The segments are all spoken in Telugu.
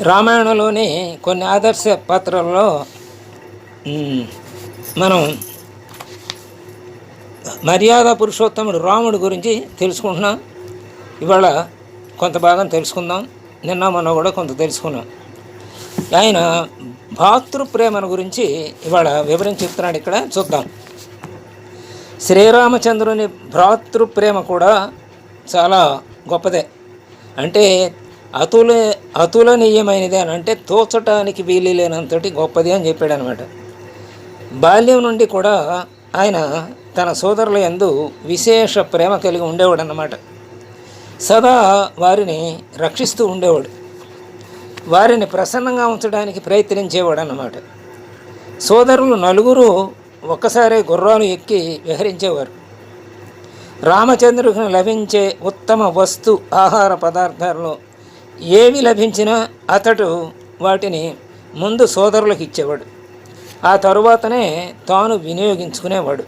రామాయణంలోని కొన్ని ఆదర్శ పాత్రల్లో మనం మర్యాద పురుషోత్తముడు రాముడు గురించి తెలుసుకుంటున్నాం. ఇవాళ కొంత భాగం తెలుసుకుందాం. నిన్న మొన్న కూడా కొంత తెలుసుకున్నాం. ఆయన భాతృప్రేమను గురించి ఇవాళ వివరించి చెప్తున్నాడు ఇక్కడ. చూద్దాం. శ్రీరామచంద్రుని భ్రాతృప్రేమ కూడా చాలా గొప్పదే. అంటే అతుల అతులనీయమైనది అని అంటే తోచటానికి వీలు లేనంతటి గొప్పది అని చెప్పాడు అనమాట బాల్యం నుండి కూడా ఆయన తన సోదరుల యందు విశేష ప్రేమ కలిగి ఉండేవాడు అన్నమాట సదా వారిని రక్షిస్తూ ఉండేవాడు. వారిని ప్రసన్నంగా ఉంచడానికి ప్రయత్నించేవాడు అన్నమాట సోదరులు నలుగురు ఒక్కసారే గుర్రాలు ఎక్కి విహరించేవారు. రామచంద్రుడికి లభించే ఉత్తమ వస్తు ఆహార పదార్థాలలో ఏవి లభించినా అతడు వాటిని ముందు సోదరులకు ఇచ్చేవాడు. ఆ తరువాతనే తాను వినియోగించుకునేవాడు.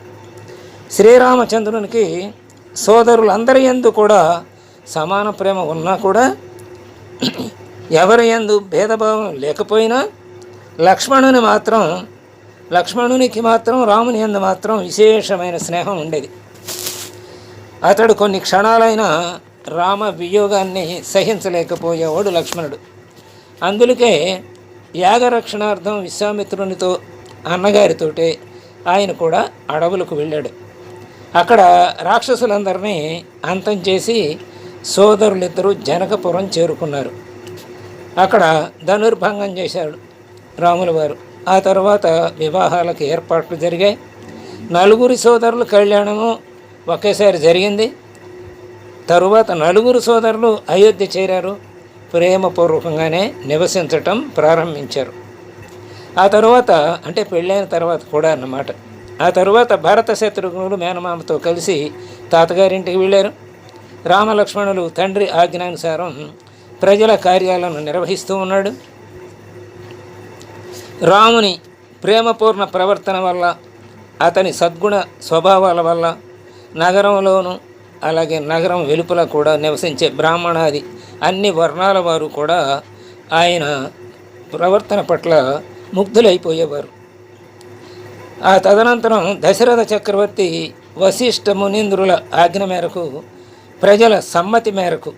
శ్రీరామచంద్రునికి సోదరులందరి యందు కూడా సమాన ప్రేమ ఉన్నా కూడా ఎవరి యందు భేదభావం లేకపోయినా లక్ష్మణుని మాత్రం లక్ష్మణునికి మాత్రం రాముని యందు మాత్రం విశేషమైన స్నేహం ఉండేది. అతడు కొన్ని క్షణాలైనా రామ వియోగాన్ని సహించలేకపోయేవాడు లక్ష్మణుడు. అందులకే యాగరక్షణార్థం విశ్వామిత్రునితో అన్నగారితోటే ఆయన కూడా అడవులకు వెళ్ళాడు. అక్కడ రాక్షసులందరినీ అంతం చేసి సోదరులిద్దరూ జనకపురం చేరుకున్నారు. అక్కడ ధనుర్భంగం చేశాడు రాముల వారు. ఆ తర్వాత వివాహాలకు ఏర్పాట్లు జరిగాయి. నలుగురి సోదరుల కళ్యాణము ఒకేసారి జరిగింది. తరువాత నలుగురు సోదరులు అయోధ్య చేరారు. ప్రేమపూర్వకంగానే నివసించటం ప్రారంభించారు. ఆ తరువాత అంటే పెళ్ళైన తర్వాత కూడా అన్నమాట. ఆ తరువాత భరత శత్రుఘ్నులు మేనమామతో కలిసి తాతగారింటికి వెళ్ళారు. రామలక్ష్మణులు తండ్రి ఆజ్ఞానుసారం ప్రజల కార్యాలను నిర్వహిస్తూ ఉన్నాడు. రాముని ప్రేమపూర్ణ ప్రవర్తన వల్ల అతని సద్గుణ స్వభావాల వల్ల నగరంలోనూ అలాగే నగరం వెలుపల కూడా నివసించే బ్రాహ్మణాది అన్ని వర్ణాల వారు కూడా ఆయన ప్రవర్తన పట్ల ముగ్ధులైపోయేవారు. ఆ తదనంతరం దశరథ చక్రవర్తి వశిష్ఠ మునీంద్రుల ఆజ్ఞ మేరకు ప్రజల సమ్మతి మేరకు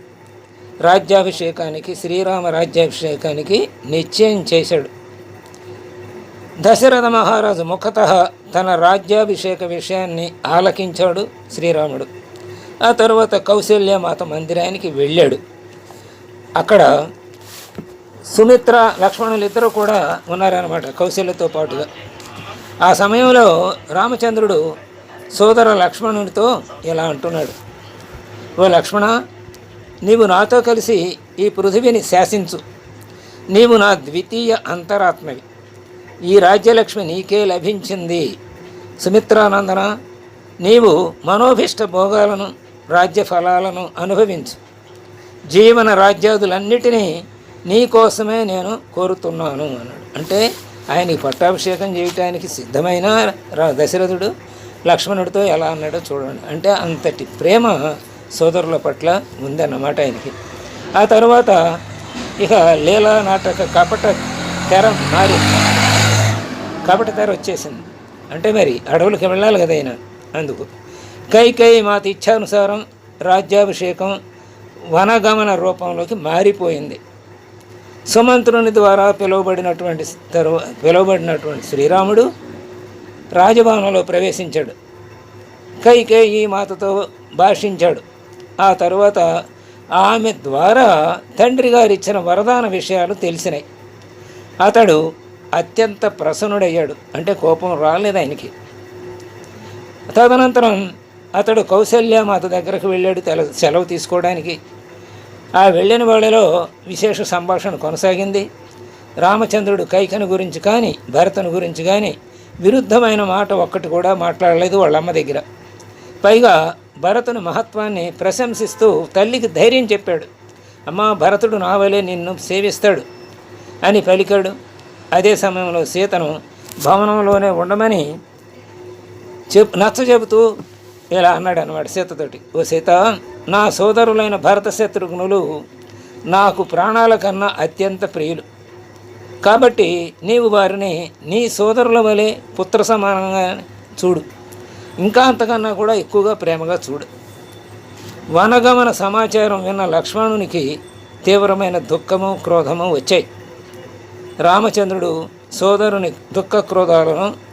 రాజ్యాభిషేకానికి శ్రీరామ రాజ్యాభిషేకానికి నిశ్చయం చేశాడు. దశరథ మహారాజు ముఖత తన రాజ్యాభిషేక విషయాన్ని ఆలకించాడు శ్రీరాముడు. ఆ తర్వాత కౌశల్యమాత మందిరానికి వెళ్ళాడు. అక్కడ సుమిత్ర లక్ష్మణులు ఇద్దరు కూడా ఉన్నారనమాట కౌశల్యతో పాటుగా. ఆ సమయంలో రామచంద్రుడు సోదర లక్ష్మణునితో ఇలా అంటున్నాడు. ఓ లక్ష్మణ నీవు నాతో కలిసి ఈ పృథివిని శాసించు. నీవు నా ద్వితీయ అంతరాత్మవి. ఈ రాజ్యలక్ష్మి నీకే లభించింది. సుమిత్రానందన నీవు మనోభిష్ట భోగాలను రాజ్య ఫలాలను అనుభవించు. జీవన రాజ్యాదులన్నిటినీ నీ కోసమే నేను కోరుతున్నాను అన్నాడు. అంటే ఆయనకి పట్టాభిషేకం చేయటానికి సిద్ధమైన రా- దశరథుడు లక్ష్మణుడితో ఎలా అన్నాడో చూడండి. అంటే అంతటి ప్రేమ సోదరుల పట్ల ఉందన్నమాట ఆయనకి. ఆ తర్వాత ఇక లీలా నాటక కపట తెర మారి కపట తెర వచ్చేసింది. అంటే మరి అడవులకి వెళ్ళాలి కదా అయినా అందుకు. కైకేయి మాత ఇచ్ఛానుసారం రాజ్యాభిషేకం వనగమన రూపంలోకి మారిపోయింది. సుమంత్రుని ద్వారా పిలువబడినటువంటి తరువ పిలువబడినటువంటి శ్రీరాముడు రాజభవనంలో ప్రవేశించాడు. కైకేయి మాతతో భాషించాడు. ఆ తరువాత ఆమె ద్వారా తండ్రి గారు ఇచ్చిన వరదాన విషయాలు తెలిసినాయి అతడు అత్యంత ప్రసన్నుడయ్యాడు. అంటే కోపం రాలేదు ఆయనకి తదనంతరం అతడు కౌశల్యమాత దగ్గరకు వెళ్ళాడు తెల సెలవు తీసుకోవడానికి. ఆ వెళ్ళిన వాళ్ళలో విశేష సంభాషణ కొనసాగింది. రామచంద్రుడు కైకను గురించి కానీ భరతుని గురించి కానీ విరుద్ధమైన మాట ఒక్కటి కూడా మాట్లాడలేదు వాళ్ళ అమ్మ దగ్గర. పైగా భరతుని మహత్వాన్ని ప్రశంసిస్తూ తల్లికి ధైర్యం చెప్పాడు. అమ్మా భరతుడు నావలే నిన్ను సేవిస్తాడు అని పలికాడు. అదే సమయంలో సీతను భవనంలోనే ఉండమని చెప్ నచ్చ చెబుతూ ఇలా అన్నాడు అనమాట సీతతోటి. ఓ సీత నా సోదరులైన భరత శత్రుఘ్నులు నాకు ప్రాణాల కన్నా అత్యంత ప్రియులు. కాబట్టి నీవు వారిని నీ సోదరుల వలె పుత్ర సమానంగా చూడు. ఇంకా అంతకన్నా కూడా ఎక్కువగా ప్రేమగా చూడు. వనగమన సమాచారం విన్న లక్ష్మణునికి తీవ్రమైన దుఃఖము క్రోధము వచ్చాయి. రామచంద్రుడు సోదరుని దుఃఖ క్రోధాలను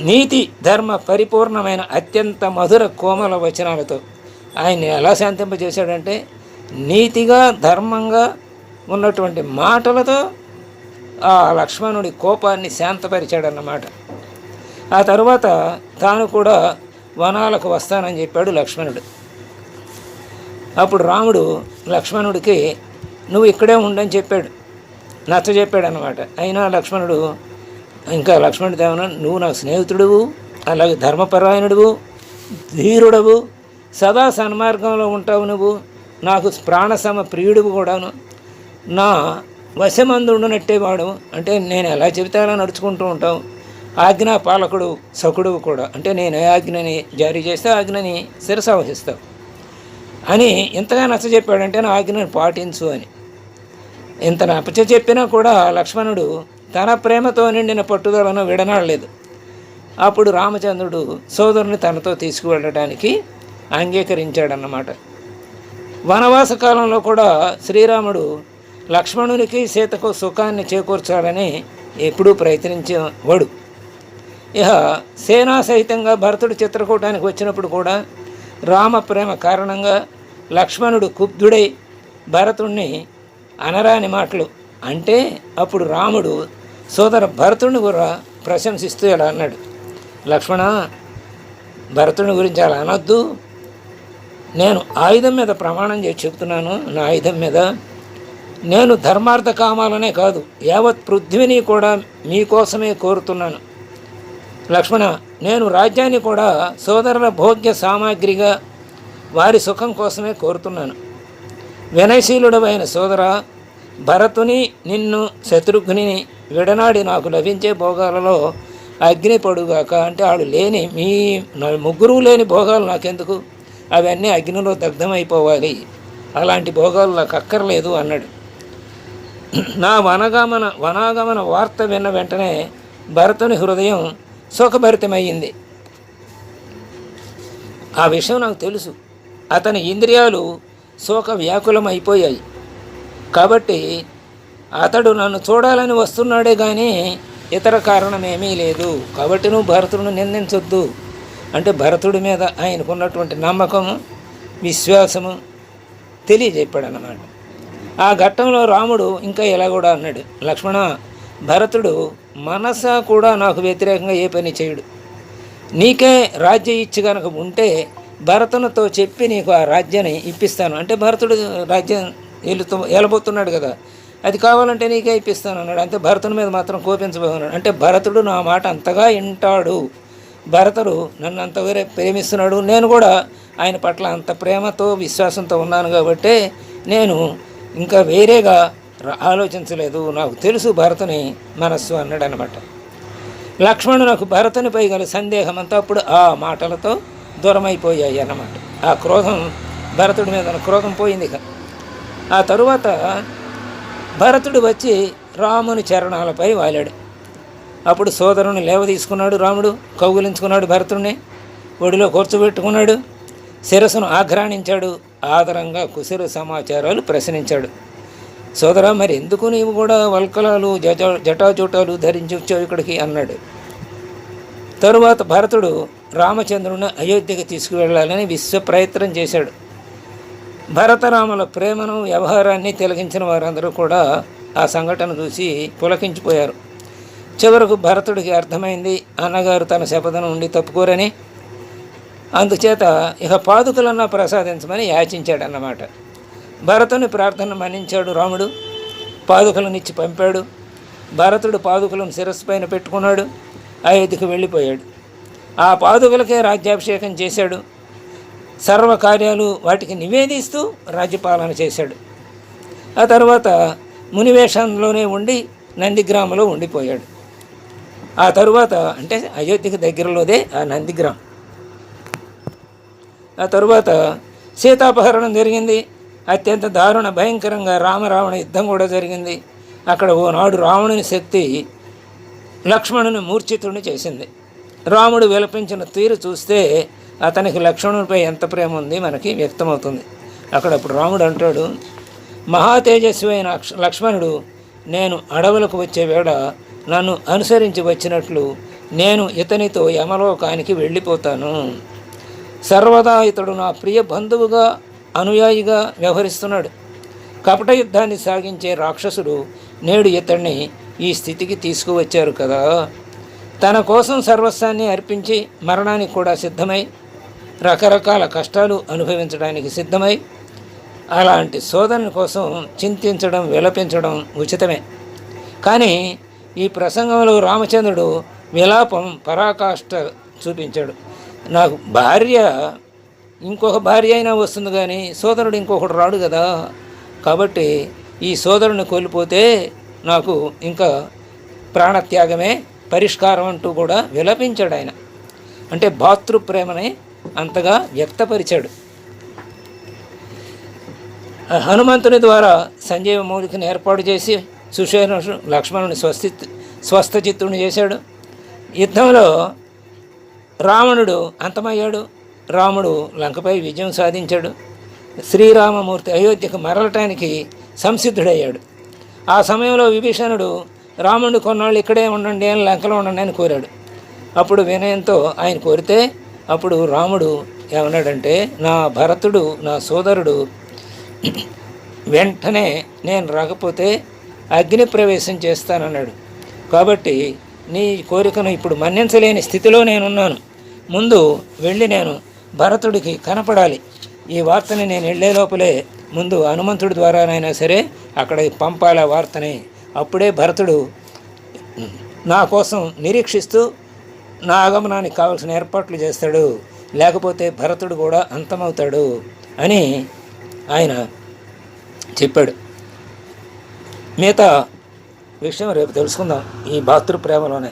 నీతి ధర్మ పరిపూర్ణమైన అత్యంత మధుర కోమల వచనాలతో ఆయన్ని ఎలా శాంతింపజేశాడంటే నీతిగా ధర్మంగా ఉన్నటువంటి మాటలతో ఆ లక్ష్మణుడి కోపాన్ని శాంతపరిచాడన్నమాట. ఆ తర్వాత తాను కూడా వనాలకు వస్తానని చెప్పాడు లక్ష్మణుడు. అప్పుడు రాముడు లక్ష్మణుడికి నువ్వు ఇక్కడే ఉండని చెప్పాడు నచ్చ చెప్పాడు అనమాట అయినా లక్ష్మణుడు ఇంకా లక్ష్మణుడు దేవన నువ్వు నా స్నేహితుడువు అలాగే ధర్మపరాయణుడువు ధీరుడవు సదా సన్మార్గంలో ఉంటావు నువ్వు నాకు ప్రాణసమ ప్రియుడువు కూడాను. నా వశమందుండునట్టే వాడు అంటే నేను ఎలా చెబితే అలా నడుచుకుంటూ ఉంటావు. ఆజ్ఞా పాలకుడు సకుడువు కూడా. అంటే నేను ఏ ఆజ్ఞని జారీ చేస్తే ఆజ్ఞని శిరసావహిస్తావు అని ఇంతగా నచ్చ చెప్పాడంటే నా ఆజ్ఞను పాటించు అని. ఇంత నచ్చ చెప్పినా కూడా లక్ష్మణుడు తన ప్రేమతో నిండిన పట్టుదలను విడనాడలేదు. అప్పుడు రామచంద్రుడు సోదరుని తనతో తీసుకువెళ్ళడానికి అంగీకరించాడన్నమాట. వనవాస కాలంలో కూడా శ్రీరాముడు లక్ష్మణునికి సీతకు సుఖాన్ని చేకూర్చాలని ఎప్పుడూ ప్రయత్నించేవాడు. ఇహ సేనా సహితంగా భరతుడు చిత్రకూటానికి వచ్చినప్పుడు కూడా రామ ప్రేమ కారణంగా లక్ష్మణుడు కుబ్ధుడై భరతుణ్ణి అనరాని మాటలు అంటే అప్పుడు రాముడు సోదర భరతుడిని కూడా ప్రశంసిస్తూ ఇలా అన్నాడు. లక్ష్మణ భరతుని గురించి అలా అనొద్దు. నేను ఆయుధం మీద ప్రమాణం చేసి చెప్తున్నాను. నా ఆయుధం మీద నేను ధర్మార్థ కామాలనే కాదు యావత్ పృథ్వీని కూడా మీకోసమే కోరుతున్నాను. లక్ష్మణ నేను రాజ్యాన్ని కూడా సోదరుల భోగ్య సామాగ్రిగా వారి సుఖం కోసమే కోరుతున్నాను. వినయశీలుడవైన సోదర భరతుని నిన్ను శత్రుఘ్ని విడనాడి నాకు లభించే భోగాలలో అగ్ని పడుగాక అంటే ఆడు లేని మీ ముగ్గురు లేని భోగాలు నాకెందుకు? అవన్నీ అగ్నిలో దగ్ధమైపోవాలి. అలాంటి భోగాలు నాకు అక్కర్లేదు అన్నాడు. నా వనగమన వనాగమన వార్త విన్న వెంటనే భరతుని హృదయం సుఖభరితమయ్యింది ఆ విషయం నాకు తెలుసు. అతని ఇంద్రియాలు శోక వ్యాకులమైపోయాయి కాబట్టి అతడు నన్ను చూడాలని వస్తున్నాడే కానీ ఇతర కారణం ఏమీ లేదు. కాబట్టి నువ్వు భరతుడిని నిందించొద్దు. అంటే భరతుడి మీద ఆయనకున్నటువంటి నమ్మకము విశ్వాసము తెలియజెప్పాడు అన్నమాట ఆ ఘట్టంలో రాముడు ఇంకా ఇలా కూడా అన్నాడు. లక్ష్మణ భరతుడు మనస కూడా నాకు వ్యతిరేకంగా ఏ పని చేయడు? నీకే రాజ్య ఇచ్చి కనుక ఉంటే భరతునితో చెప్పి నీకు ఆ రాజ్యాన్ని ఇప్పిస్తాను. అంటే భరతుడు రాజ్యం వెళుతూ వెళ్ళబోతున్నాడు కదా. అది కావాలంటే నీకే ఇప్పిస్తాను అన్నాడు. అంతే భరతుని మీద మాత్రం కోపించబోతున్నాడు అంటే భరతుడు నా మాట అంతగా వింటాడు. భరతుడు నన్ను అంతవరే ప్రేమిస్తున్నాడు. నేను కూడా ఆయన పట్ల అంత ప్రేమతో విశ్వాసంతో ఉన్నాను కాబట్టి నేను ఇంకా వేరేగా ఆలోచించలేదు. నాకు తెలుసు భరతుని మనస్సు అన్నాడు అనమాట లక్ష్మణునకు భరతునిపై గల సందేహం అంతా అప్పుడు ఆ మాటలతో దూరమైపోయాయి అన్నమాట. ఆ క్రోధం భరతుడి మీద క్రోధం పోయింది కదా ఆ తరువాత భరతుడు వచ్చి రాముని చరణాలపై వాలాడు. అప్పుడు సోదరుని లేవ తీసుకున్నాడు రాముడు కౌగులించుకున్నాడు భరతుడిని ఒడిలో కూర్చోబెట్టుకున్నాడు శిరస్సును ఆఘ్రాణించాడు ఆదరంగా కుశల సమాచారాలు ప్రశ్నించాడు. సోదరా మరి ఎందుకు నీవు కూడా వల్కలాలు జట జటాజూటాలు ధరించి వచ్చావు ఇక్కడికి? అన్నాడు. తరువాత భరతుడు రామచంద్రుని అయోధ్యకి తీసుకువెళ్ళాలని విశ్వ ప్రయత్నం చేశాడు. భరతరాముల ప్రేమను వ్యవహారాన్ని తిలకించిన వారందరూ కూడా ఆ సంఘటన చూసి పులకించిపోయారు. చివరకు భరతుడికి అర్థమైంది అన్నగారు తన శపథ ఉండి తప్పుకోరని. అందుచేత ఇక పాదుకలన్నా ప్రసాదించమని యాచించాడన్నమాట. భరతుని ప్రార్థన మన్నించాడు రాముడు. పాదుకలనిచ్చి పంపాడు. భరతుడు పాదుకలను శిరస్సు పైన పెట్టుకున్నాడు. అయోధ్యకు వెళ్ళిపోయాడు. ఆ పాదుకలకే రాజ్యాభిషేకం చేశాడు. సర్వ కార్యాలు వాటికి నివేదిస్తూ రాజ్యపాలన చేశాడు. ఆ తర్వాత మునివేషంలోనే ఉండి నందిగ్రామంలో ఉండిపోయాడు. ఆ తరువాత అంటే అయోధ్యకి దగ్గరలోదే ఆ నందిగ్రామం. ఆ తరువాత సీతాపహరణం జరిగింది. అత్యంత దారుణ భయంకరంగా రామరావణ యుద్ధం కూడా జరిగింది. అక్కడ ఓనాడు రావణుని శక్తి లక్ష్మణుని మూర్ఛితుడిని చేసింది. రాముడు విలపించిన తీరు చూస్తే అతనికి లక్ష్మణునిపై ఎంత ప్రేమ ఉంది మనకి వ్యక్తమవుతుంది. అక్కడ అప్పుడు రాముడు అంటాడు మహాతేజస్వి అయిన లక్ష్మణుడు నేను అడవులకు వచ్చే వేళ నన్ను అనుసరించి వచ్చినట్లు నేను ఇతనితో యమలోకానికి వెళ్ళిపోతాను. సర్వదా ఇతడు నా ప్రియ బంధువుగా అనుయాయిగా వ్యవహరిస్తున్నాడు. కపట యుద్ధాన్ని సాగించే రాక్షసుడు నేడు ఇతడిని ఈ స్థితికి తీసుకువచ్చారు కదా. తన కోసం సర్వస్వాన్ని అర్పించి మరణానికి కూడా సిద్ధమై రకరకాల కష్టాలు అనుభవించడానికి సిద్ధమై అలాంటి సోదరుని కోసం చింతించడం విలపించడం ఉచితమే. కానీ ఈ ప్రసంగంలో రామచంద్రుడు విలాపం పరాకాష్ట చూపించాడు. నాకు భార్య ఇంకొక భార్య అయినా వస్తుంది కానీ సోదరుడు ఇంకొకడు రాడు కదా. కాబట్టి ఈ సోదరుని కోల్పోతే నాకు ఇంకా ప్రాణత్యాగమే పరిష్కారం అంటూ కూడా విలపించాడు ఆయన. అంటే భాతృప్రేమని అంతగా వ్యక్తపరిచాడు. హనుమంతుని ద్వారా సంజీవ మౌలికని ఏర్పాటు చేసి సుషేణ లక్ష్మణుని స్వస్తి స్వస్థచిత్తుని చేశాడు. యుద్ధంలో రావణుడు అంతమయ్యాడు. రాముడు లంకపై విజయం సాధించాడు. శ్రీరామమూర్తి అయోధ్యకు మరలటానికి సంసిద్ధుడయ్యాడు. ఆ సమయంలో విభీషణుడు రాముడు కొన్నాళ్ళు ఇక్కడే ఉండండి అని లంకలో ఉండండి అని కోరాడు. అప్పుడు వినయంతో ఆయన కోరితే అప్పుడు రాముడు ఏమన్నాడంటే నా భరతుడు నా సోదరుడు వెంటనే నేను రాకపోతే అగ్ని ప్రవేశం చేస్తానన్నాడు. కాబట్టి నీ కోరికను ఇప్పుడు మన్నించలేని స్థితిలో నేనున్నాను. ముందు వెళ్ళి నేను భరతుడికి కనపడాలి. ఈ వార్తని నేను వెళ్ళే లోపలే ముందు హనుమంతుడి ద్వారానైనా సరే అక్కడ పంపాలి ఆ వార్తని. అప్పుడే భరతుడు నా కోసం నిరీక్షిస్తూ నా ఆగమనానికి కావలసిన ఏర్పాట్లు చేస్తాడు. లేకపోతే భరతుడు కూడా అంతమవుతాడు అని ఆయన చెప్పాడు. మిగతా విషయం రేపు తెలుసుకుందాం ఈ భాతృ ప్రేమలోనే